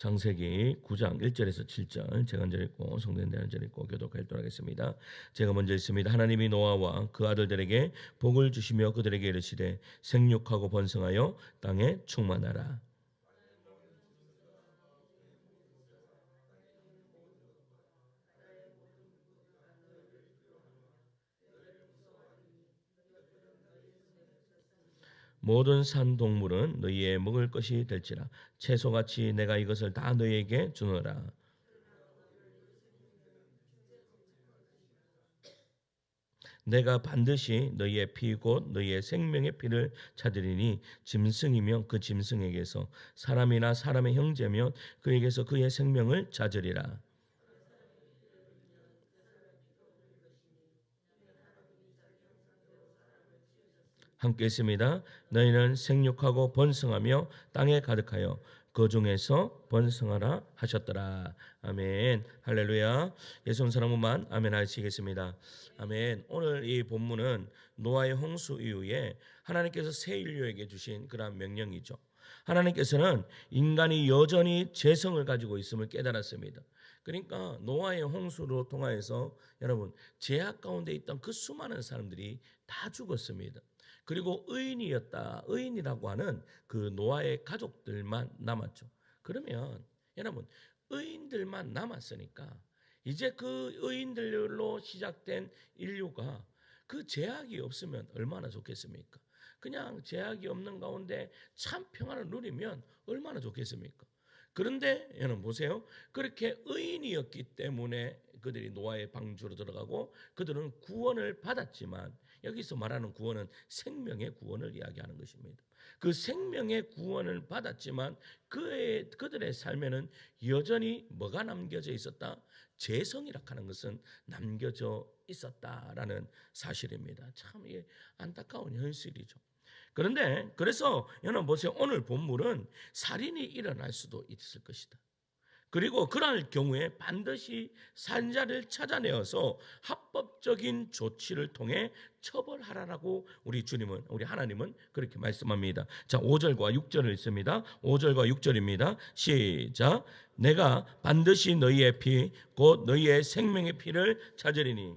장세기 9장 1절에서 7절 제가 먼저 읽고 성도님들 먼저 읽고 교독 활동하겠습니다. 제가 먼저 읽습니다. 하나님이 노아와 그 아들들에게 복을 주시며 그들에게 이르시되 생육하고 번성하여 땅에 충만하라. 모든 산 동물은 너희의 먹을 것이 될지라 채소같이 내가 이것을 다 너희에게 주노라. 내가 반드시 너희의 피 곧 너희의 생명의 피를 찾으리니 짐승이면 그 짐승에게서 사람이나 사람의 형제면 그에게서 그의 생명을 찾으리라. 함께 있습니다. 너희는 생육하고 번성하며 땅에 가득하여 그 중에서 번성하라 하셨더라. 아멘. 할렐루야. 예수 사람만 아멘 하시겠습니다. 아멘. 오늘 이 본문은 노아의 홍수 이후에 하나님께서 새 인류에게 주신 그러한 명령이죠. 하나님께서는 인간이 여전히 재성을 가지고 있음을 깨달았습니다. 그러니까 노아의 홍수로 통하여서 여러분 제약 가운데 있던 그 수많은 사람들이 다 죽었습니다. 그리고 의인이었다. 의인이라고 하는 그 노아의 가족들만 남았죠. 그러면 여러분 의인들만 남았으니까 이제 그 의인들로 시작된 인류가 그 제약이 없으면 얼마나 좋겠습니까? 그냥 제약이 없는 가운데 참 평안을 누리면 얼마나 좋겠습니까? 그런데 여러분 보세요. 그렇게 의인이었기 때문에 그들이 노아의 방주로 들어가고 그들은 구원을 받았지만 여기서 말하는 구원은 생명의 구원을 이야기하는 것입니다. 그 생명의 구원을 받았지만 그의 그들의 삶에는 여전히 뭐가 남겨져 있었다? 재성이라 하는 것은 남겨져 있었다라는 사실입니다. 참 이게 안타까운 현실이죠. 그런데 그래서 여러분 보세요. 오늘 본물은 살인이 일어날 수도 있을 것이다. 그리고 그럴 경우에 반드시 산자를 찾아내어서 합법적인 조치를 통해 처벌하라라고 우리 주님은 우리 하나님은 그렇게 말씀합니다. 자, 5절과 6절을 읽습니다. 5절과 6절입니다. 시작. 내가 반드시 너희의 피 곧 너희의 생명의 피를 찾으리니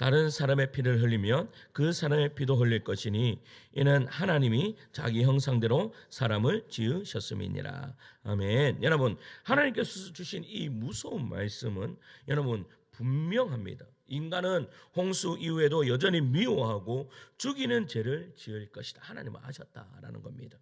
다른 사람의 피를 흘리면 그 사람의 피도 흘릴 것이니 이는 하나님이 자기 형상대로 사람을 지으셨음이니라. 아멘. 여러분, 하나님께서 주신 이 무서운 말씀은 여러분 분명합니다. 인간은 홍수 이후에도 여전히 미워하고 죽이는 죄를 지을 것이다. 하나님은 아셨다라는 겁니다.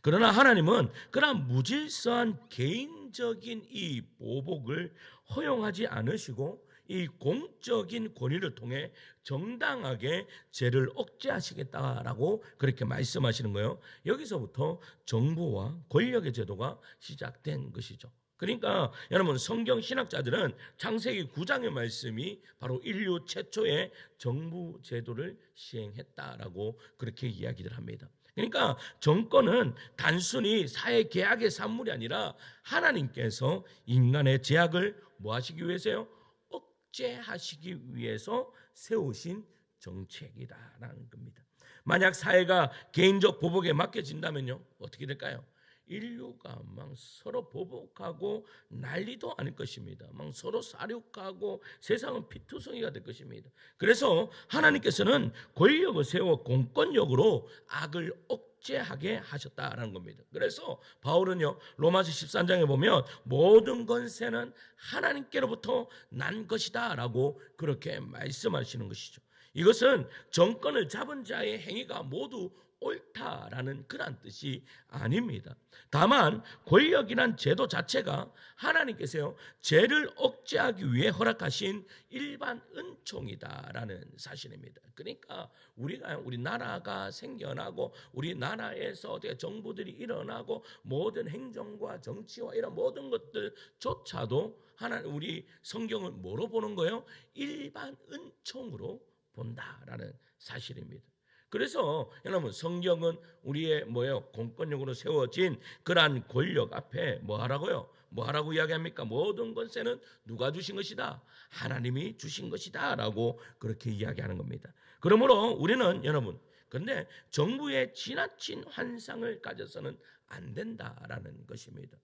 그러나 하나님은 그러한 무질서한 개인적인 이 보복을 허용하지 않으시고 이 공적인 권위를 통해 정당하게 죄를 억제하시겠다라고 그렇게 말씀하시는 거예요. 여기서부터 정부와 권력의 제도가 시작된 것이죠. 그러니까 여러분 성경 신학자들은 창세기 9장의 말씀이 바로 인류 최초의 정부 제도를 시행했다라고 그렇게 이야기를 합니다. 그러니까 정권은 단순히 사회 계약의 산물이 아니라 하나님께서 인간의 제약을 뭐 하시기 위해서요? 억제하시기 위해서 세우신 정책이다라는 겁니다. 만약 사회가 개인적 보복에 맡겨진다면요. 어떻게 될까요? 인류가 막 서로 보복하고 난리도 아닐 것입니다. 막 서로 사륙하고 세상은 피투성이가 될 것입니다. 그래서 하나님께서는 권력을 세워 공권력으로 악을 억제하게 하셨다라는 겁니다. 그래서 바울은요 로마서 13장에 보면 모든 권세는 하나님께로부터 난 것이다라고 그렇게 말씀하시는 것이죠. 이것은 정권을 잡은 자의 행위가 모두 옳다라는 그런 뜻이 아닙니다. 다만 권력이란 제도 자체가 하나님께서요 죄를 억제하기 위해 허락하신 일반 은총이다라는 사실입니다. 그러니까 우리가 우리 나라가 생겨나고 우리 나라에서 어떻게 정부들이 일어나고 모든 행정과 정치와 이런 모든 것들조차도 하나 우리 성경을 뭐로 보는 거예요? 일반 은총으로 본다라는 사실입니다. 그래서 여러분 성경은 우리의 뭐예요? 공권력으로 세워진 그러한 권력 앞에 뭐 하라고요? 뭐 하라고 이야기합니까? 모든 권세는 누가 주신 것이다? 하나님이 주신 것이다라고 그렇게 이야기하는 겁니다. 그러므로 우리는 여러분 그런데 정부의 지나친 환상을 가져서는 안 된다라는 것입니다.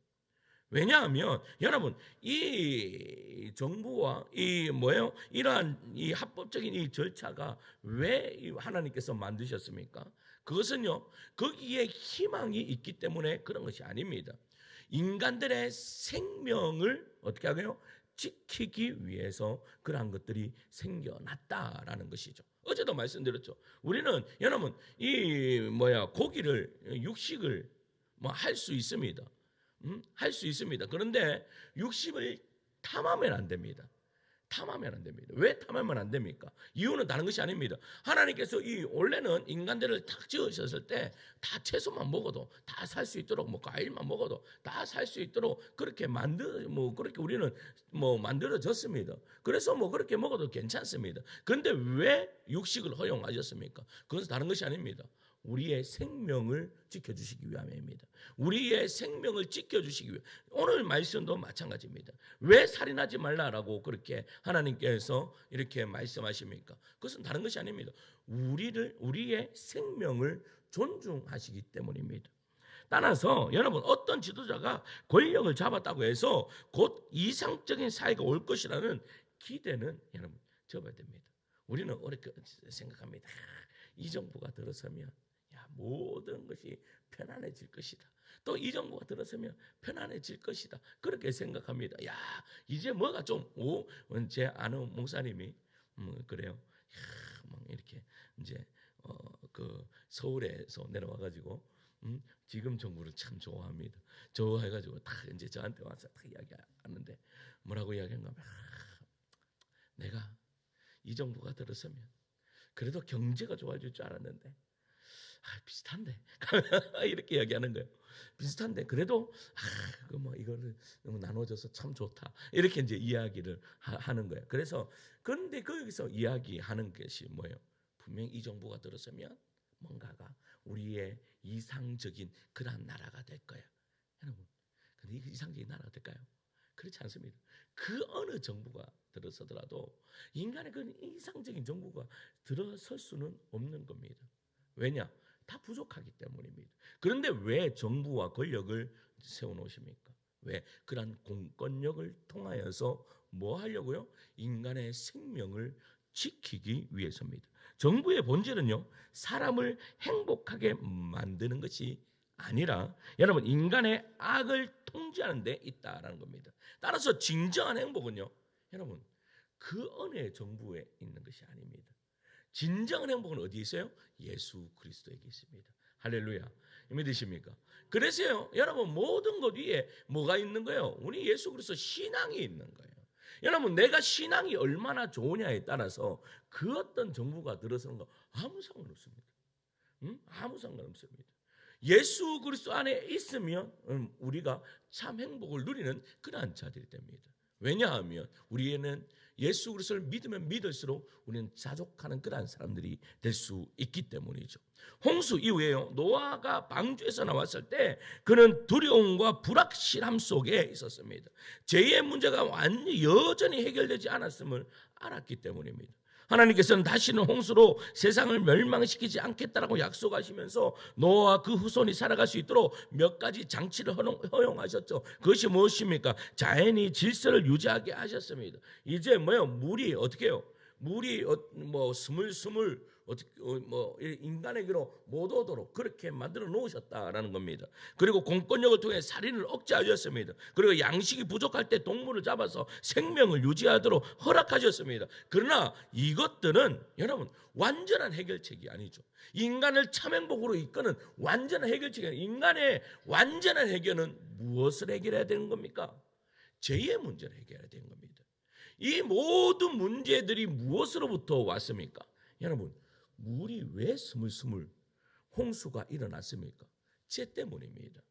왜냐하면 여러분 이 정부와 이 뭐예요? 이러한 이 합법적인 이 절차가 왜이 하나님께서 만드셨습니까? 그것은요 거기에 희망이 있기 때문에 그런 것이 아닙니다. 인간들의 생명을 어떻게 하게요? 지키기 위해서 그러한 것들이 생겨났다라는 것이죠. 어제도 말씀드렸죠. 우리는 여러분 이 뭐야 고기를 육식을 뭐 할 수 있습니다. 음? 할수 있습니다. 그런데 육식을 탐하면 안 됩니다. 탐하면 안 됩니다. 왜 탐하면 안 됩니까? 이유는 다른 것이 아닙니다. 하나님께서 이 원래는 인간들을 탁 지으셨을 때 다 채소만 먹어도 다 살 수 있도록 뭐 과일만 먹어도 다 살 수 있도록 그렇게 만들 뭐 그렇게 우리는 뭐 만들어졌습니다. 그래서 뭐 그렇게 먹어도 괜찮습니다. 그런데 왜 육식을 허용하셨습니까? 그것은 다른 것이 아닙니다. 우리의 생명을 지켜주시기 위함입니다. 우리의 생명을 지켜주시기 위해 오늘 말씀도 마찬가지입니다. 왜 살인하지 말라라고 그렇게 하나님께서 이렇게 말씀하십니까? 그것은 다른 것이 아닙니다. 우리를 우리의 생명을 존중하시기 때문입니다. 따라서 여러분 어떤 지도자가 권력을 잡았다고 해서 곧 이상적인 사회가 올 것이라는 기대는 여러분 접어야 됩니다. 우리는 어렵게 생각합니다. 이 정부가 들어서면 야, 모든 것이 편안해질 것이다. 또 이 정부가 들어서면 편안해질 것이다. 그렇게 생각합니다. 야, 이제 뭐가 좀, 오, 제 아는 목사님이, 음, 그래요. 야, 막 이렇게, 이제, 어, 그, 서울에서 내려와가지고, 음, 지금 정부를 참 좋아합니다. 좋아해가지고 다 이제 저한테 와서 다 이야기하는데, 뭐라고 이야기한가 하면, 아, 내가 이 정부가 들어서면, 그래도 경제가 좋아질 줄 알았는데, 아, 비슷한데 이렇게 이야기하는 거예요. 비슷한데 그래도 아, 그뭐 이거를 나눠줘서 참 좋다 이렇게 이제 이야기를 하, 는 거예요. 그래서 그런데 거기서 이야기하는 것이 뭐예요? 분명 이 정부가 들어서면 뭔가가 우리의 이상적인 그러한 나라가 될 거예요. 여러분, 근데 이 이상적인 나라가 될까요? 그렇지 않습니다. 그 어느 정부가 들어서더라도 인간의 그 이상적인 정부가 들어설 수는 없는 겁니다. 왜냐? 다 부족하기 때문입니다. 그런데 왜 정부와 권력을 세워 놓으십니까? 왜 그러한 공권력을 통하여서 뭐 하려고요? 인간의 생명을 지키기 위해서입니다. 정부의 본질은요, 사람을 행복하게 만드는 것이 아니라 여러분 인간의 악을 통제하는 데 있다라는 겁니다. 따라서 진정한 행복은요, 여러분 그 어느 정부에 있는 것이 아닙니다. 진정한 행복은 어디에 있어요? 예수 그리스도에게 있습니다. 할렐루야. 믿으십니까? 그래서요, 여러분 모든 것 위에 뭐가 있는 거예요? 우리 예수 그리스도 신앙이 있는 거예요. 여러분 내가 신앙이 얼마나 좋으냐에 따라서 그 어떤 정부가 들어서는 거 아무 상관없습니다. 응? 아무 상관없습니다. 예수 그리스도 안에 있으면 음, 우리가 참 행복을 누리는 그러한 자들이 됩니다. 왜냐하면 우리에는 예수 그리스도를 믿으면 믿을수록 우리는 자족하는 그러한 사람들이 될 수 있기 때문이죠. 홍수 이후에요. 노아가 방주에서 나왔을 때 그는 두려움과 불확실함 속에 있었습니다. 죄의 문제가 완전히 여전히 해결되지 않았음을 알았기 때문입니다. 하나님께서는 다시는 홍수로 세상을 멸망시키지 않겠다라고 약속하시면서 노아와 그 후손이 살아갈 수 있도록 몇 가지 장치를 허용 하셨죠. 그것이 무엇입니까? 자연이 질서를 유지하게 하셨습니다. 이제 뭐요? 물이 어떻게 해요? 물이 어, 뭐 스물스물 어떻게 어, 뭐 인간에게로 못 오도록 그렇게 만들어 놓으셨다라는 겁니다. 그리고 공권력을 통해 살인을 억제하셨습니다. 그리고 양식이 부족할 때 동물을 잡아서 생명을 유지하도록 허락하셨습니다. 그러나 이것들은 여러분 완전한 해결책이 아니죠. 인간을 참행복으로 이끄는 완전한 해결책이 아니에요. 인간의 완전한 해결은 무엇을 해결해야 되는 겁니까? 죄의 문제를 해결해야 되는 겁니다. 이 모든 문제들이 무엇으로부터 왔습니까? 여러분, 물이 왜 스물스물 홍수가 일어났습니까? 죄 때문입니다.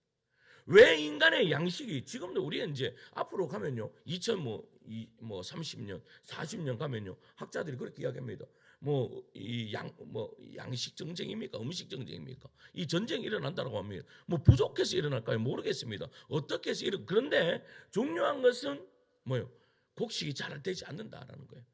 왜 인간의 양식이 지금도 우리 이제 앞으로 가면요 2000 뭐, 이, 뭐 30년 40년 가면요 학자들이 그렇게 이야기합니다. 뭐 이 양 뭐 양식 정쟁입니까 음식 정쟁입니까 이 전쟁이 일어난다고 합니다. 뭐 부족해서 일어날까요 모르겠습니다. 어떻게 해서 이런 그런데 중요한 것은 뭐요 곡식이 잘 되지 않는다라는 거예요.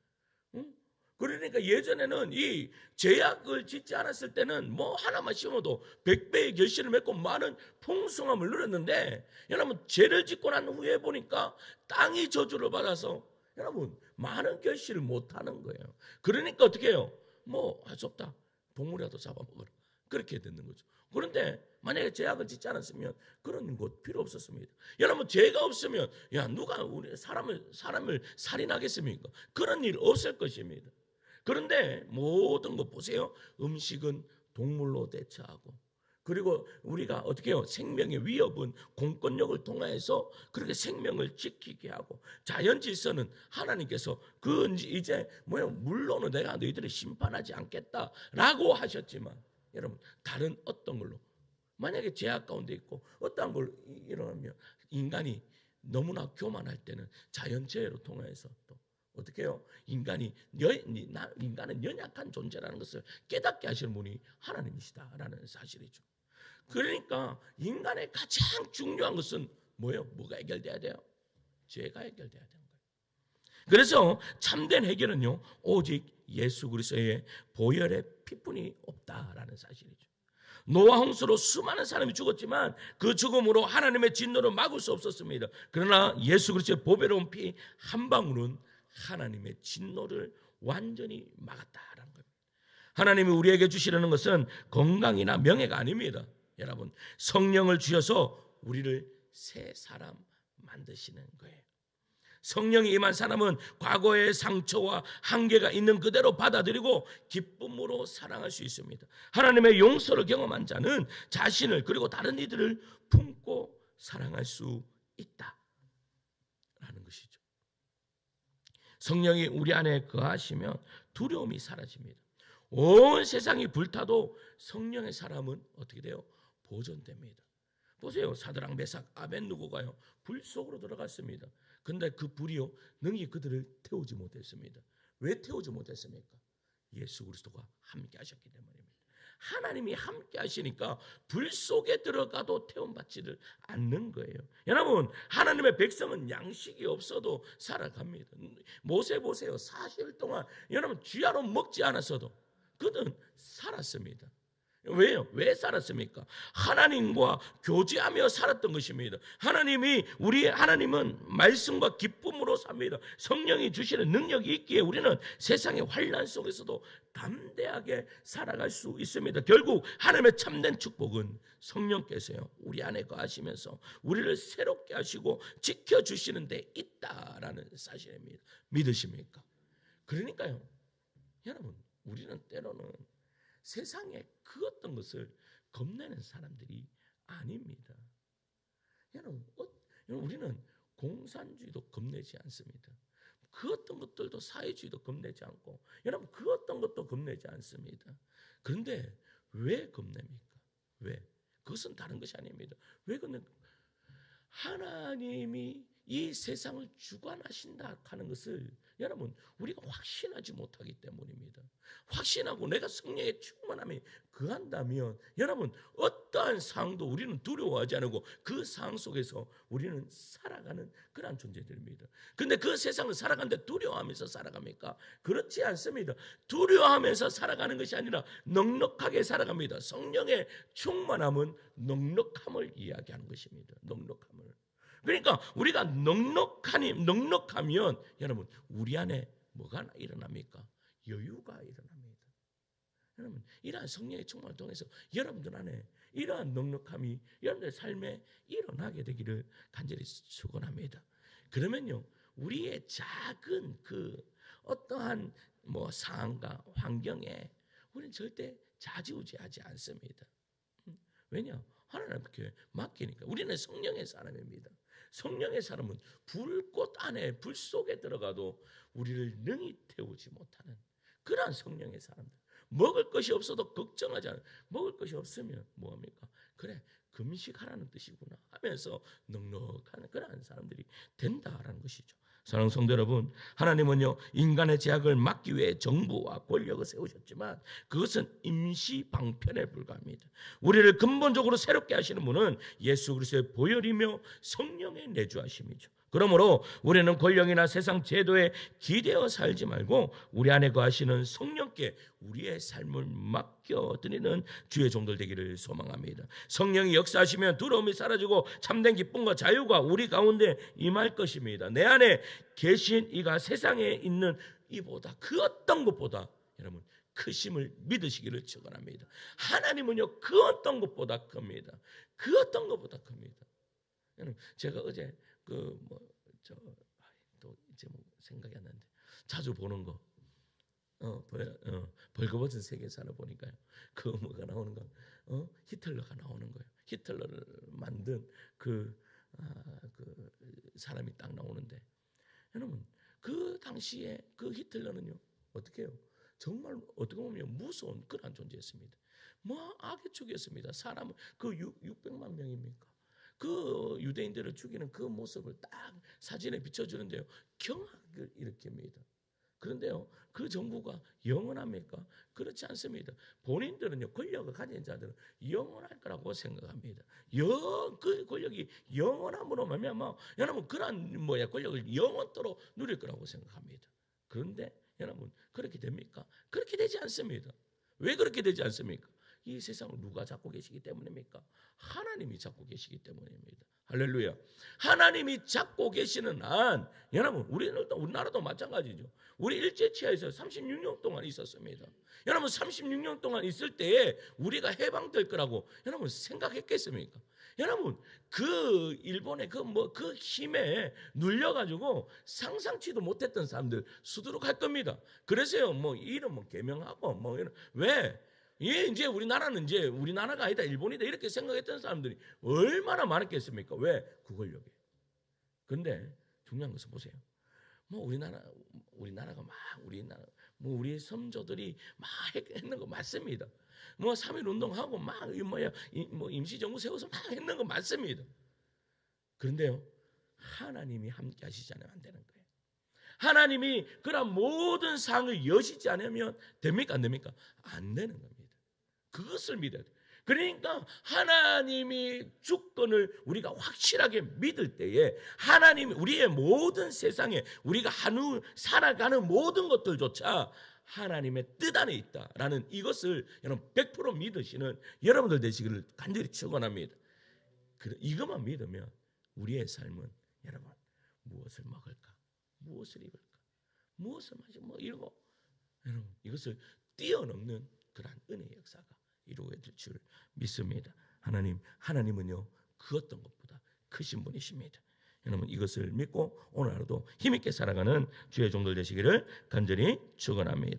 응? 그러니까 예전에는 이 제약을 짓지 않았을 때는 뭐 하나만 심어도 백배의 결실을 맺고 많은 풍성함을 누렸는데 여러분 죄를 짓고 난 후에 보니까 땅이 저주를 받아서 여러분 많은 결실을 못 하는 거예요. 그러니까 어떻게 해요? 뭐 할 수 없다. 동물이라도 잡아먹어라. 그렇게 되는 거죠. 그런데 만약에 제약을 짓지 않았으면 그런 것 필요 없었습니다. 여러분 죄가 없으면 야 누가 우리 사람을 사람을 살인하겠습니까? 그런 일 없을 것입니다. 그런데 모든 것 보세요. 음식은 동물로 대처하고 그리고 우리가 어떻게 해요? 생명의 위협은 공권력을 통해서 그렇게 생명을 지키게 하고 자연 질서는 하나님께서 그 이제 뭐야 물론은 내가 너희들을 심판하지 않겠다라고 하셨지만 여러분 다른 어떤 걸로 만약에 제약 가운데 있고 어떠한 걸 일어나면 인간이 너무나 교만할 때는 자연재해로 통해서 또 어떻게 해요? 인간이 인간은 연약한 존재라는 것을 깨닫게 하시는 분이 하나님이시다라는 사실이죠. 그러니까 인간의 가장 중요한 것은 뭐예요? 뭐가 해결돼야 돼요? 죄가 해결돼야 되는 거예요. 그래서 참된 해결은요 오직 예수 그리스도의 보혈의 피뿐이 없다라는 사실이죠. 노아 홍수로 수많은 사람이 죽었지만 그 죽음으로 하나님의 진노를 막을 수 없었습니다. 그러나 예수 그리스도의 보배로운 피 한 방울은 하나님의 진노를 완전히 막았다라는 겁니다. 하나님이 우리에게 주시려는 것은 건강이나 명예가 아닙니다. 여러분 성령을 주셔서 우리를 새 사람 만드시는 거예요. 성령이 임한 사람은 과거의 상처와 한계가 있는 그대로 받아들이고 기쁨으로 사랑할 수 있습니다. 하나님의 용서를 경험한 자는 자신을 그리고 다른 이들을 품고 사랑할 수 있다 라는 것이죠. 성령이 우리 안에 거하시면 두려움이 사라집니다. 온 세상이 불타도 성령의 사람은 어떻게 돼요? 보존됩니다. 보세요. 사드랑 메삭 아벤누고가요. 불 속으로 들어갔습니다. 근데 그 불이요 능히 그들을 태우지 못했습니다. 왜 태우지 못했습니까? 예수 그리스도가 함께 하셨기 때문입니다. 하나님이 함께 하시니까 불 속에 들어가도 태움받지를 않는 거예요. 여러분, 하나님의 백성은 양식이 없어도 살아갑니다. 모세 보세요. 40일 동안 여러분 쥐야로 먹지 않았어도 그는 살았습니다. 왜요? 왜 살았습니까? 하나님과 교제하며 살았던 것입니다. 하나님이 우리 하나님은 말씀과 기쁨으로 삽니다. 성령이 주시는 능력이 있기에 우리는 세상의 환란 속에서도 담대하게 살아갈 수 있습니다. 결국 하나님의 참된 축복은 성령께서요 우리 안에 거하시면서 우리를 새롭게 하시고 지켜 주시는 데 있다라는 사실입니다. 믿으십니까? 그러니까요, 여러분 우리는 때로는 세상에 그 어떤 것을 겁내는 사람들이 아닙니다. 여러분, 어, 우리는 공산주의도 겁내지 않습니다. 그 어떤 것들도 사회주의도 겁내지 않고, 여러분 그 어떤 것도 겁내지 않습니다. 그런데 왜 겁냅니까? 왜? 그것은 다른 것이 아닙니다. 왜 겁내? 하나님이 이 세상을 주관하신다 하는 것을 여러분 우리가 확신하지 못하기 때문입니다. 확신하고 내가 성령의 충만함이 그한다면 여러분 어떠한 상도 우리는 두려워하지 않고 그 상 속에서 우리는 살아가는 그러한 존재들입니다. 근데 그 세상을 살아가는데 두려워하면서 살아갑니까? 그렇지 않습니다. 두려워하면서 살아가는 것이 아니라 넉넉하게 살아갑니다. 성령의 충만함은 넉넉함을 이야기하는 것입니다. 넉넉함을. 그러니까 우리가 넉넉하니 넉넉하면 여러분 우리 안에 뭐가 일어납니까? 여유가 일어납니다. 여러분 이러한 성령의 충만을 통해서 여러분들 안에 이러한 넉넉함이 여러분의 삶에 일어나게 되기를 간절히 축원합니다. 그러면요 우리의 작은 그 어떠한 뭐 상황과 환경에 우리는 절대 좌지우지하지 않습니다. 음, 왜냐 하나님께 맡기니까 우리는 성령의 사람입니다. 성령의 사람은 불꽃 안에 불 속에 들어가도 우리를 능히 태우지 못하는 그러한 성령의 사람들. 먹을 것이 없어도 걱정하지 않아. 먹을 것이 없으면 뭐 합니까? 그래 금식하라는 뜻이구나 하면서 넉넉한 그러한 사람들이 된다라는 것이죠. 사랑하는 성도 여러분, 하나님은요 인간의 제약을 막기 위해 정부와 권력을 세우셨지만 그것은 임시 방편에 불과합니다. 우리를 근본적으로 새롭게 하시는 분은 예수 그리스도의 보혈이며 성령의 내주하심이죠. 그러므로 우리는 권력이나 세상 제도에 기대어 살지 말고 우리 안에 거하시는 성령께 우리의 삶을 맡겨드리는 주의 종들 되기를 소망합니다. 성령이 역사하시면 두려움이 사라지고 참된 기쁨과 자유가 우리 가운데 임할 것입니다. 내 안에 계신 이가 세상에 있는 이보다 그 어떤 것보다 여러분 크심을 믿으시기를 축원합니다. 하나님은요 그 어떤 것보다 큽니다. 그 어떤 것보다 큽니다. 여러분 제가 어제 그 뭐 저 또 이제 뭐 생각이 안 나는데 자주 보는 거 어, 벌, 어, 벌거벗은 세계사를 보니까요. 그 뭐가 나오는 거, 어, 히틀러가 나오는 거예요. 히틀러를 만든 그, 아, 그 사람이 딱 나오는데, 여러분 그 당시에 그 히틀러는요 어떻게 해요? 정말 어떻게 보면 무서운 그런 존재였습니다. 뭐 악의 축이었습니다. 사람은 그 6, 600만 명입니까? 그 유대인들을 죽이는 그 모습을 딱 사진에 비춰주는데요. 경악을 일으킵니다. 그런데요, 그 정부가 영원합니까? 그렇지 않습니다. 본인들은요, 권력을 가진 자들은 영원할 거라고 생각합니다. 영, 그 권력이 영원함으로 말미암아 여러분 그런 뭐야 권력을 영원토록 누릴 거라고 생각합니다. 그런데 여러분 그렇게 됩니까? 그렇게 되지 않습니다. 왜 그렇게 되지 않습니까? 이 세상을 누가 잡고 계시기 때문입니까? 하나님이 잡고 계시기 때문입니다. 할렐루야. 하나님이 잡고 계시는 한 여러분 우리는 또 우리나라도 마찬가지죠. 우리 일제치하에서 36년 동안 있었습니다. 여러분 36년 동안 있을 때에 우리가 해방될 거라고 여러분 생각했겠습니까? 여러분 그 일본의 그 뭐 그 힘에 눌려 가지고 상상치도 못했던 사람들 수두룩할 겁니다. 그래서요 뭐 이름 뭐 개명하고 뭐 이런 왜 예, 이제 우리나라는 이제 우리나라가 아니다 일본이다 이렇게 생각했던 사람들이 얼마나 많았겠습니까? 왜? 그 권력에. 근데 중요한 것은 보세요. 뭐 우리나라 우리나라가 막 우리나라 뭐 우리 선조들이 막 했는 거 맞습니다. 뭐3.1 운동하고 막이 뭐야 이뭐 임시 정부 세워서 막 했는 거 맞습니다. 그런데요 하나님이 함께 하시지 않으면 안 되는 거예요. 하나님이 그런 모든 상을 여시지 않으면 됩니까 안 됩니까? 안 되는 겁니다. 그것을 믿어야 돼. 그러니까 하나님이 주권을 우리가 확실하게 믿을 때에 하나님이 우리의 모든 세상에 우리가 한우 살아가는 모든 것들조차 하나님의 뜻 안에 있다라는 이것을 여러분 100% 믿으시는 여러분들 되시기를 간절히 축원합니다. 이것만 믿으면 우리의 삶은 여러분 무엇을 먹을까, 무엇을 입을까, 무엇을 마시고 뭐 이러고 여러분 이것을 뛰어넘는 그러한 은혜의 역사가 이루어질 줄 믿습니다. 하나님, 하나님은요 그 어떤 것보다 크신 분이십니다. 여러분 이것을 믿고 오늘 하루도 힘있게 살아가는 주의 종들 되시기를 간절히 축원합니다.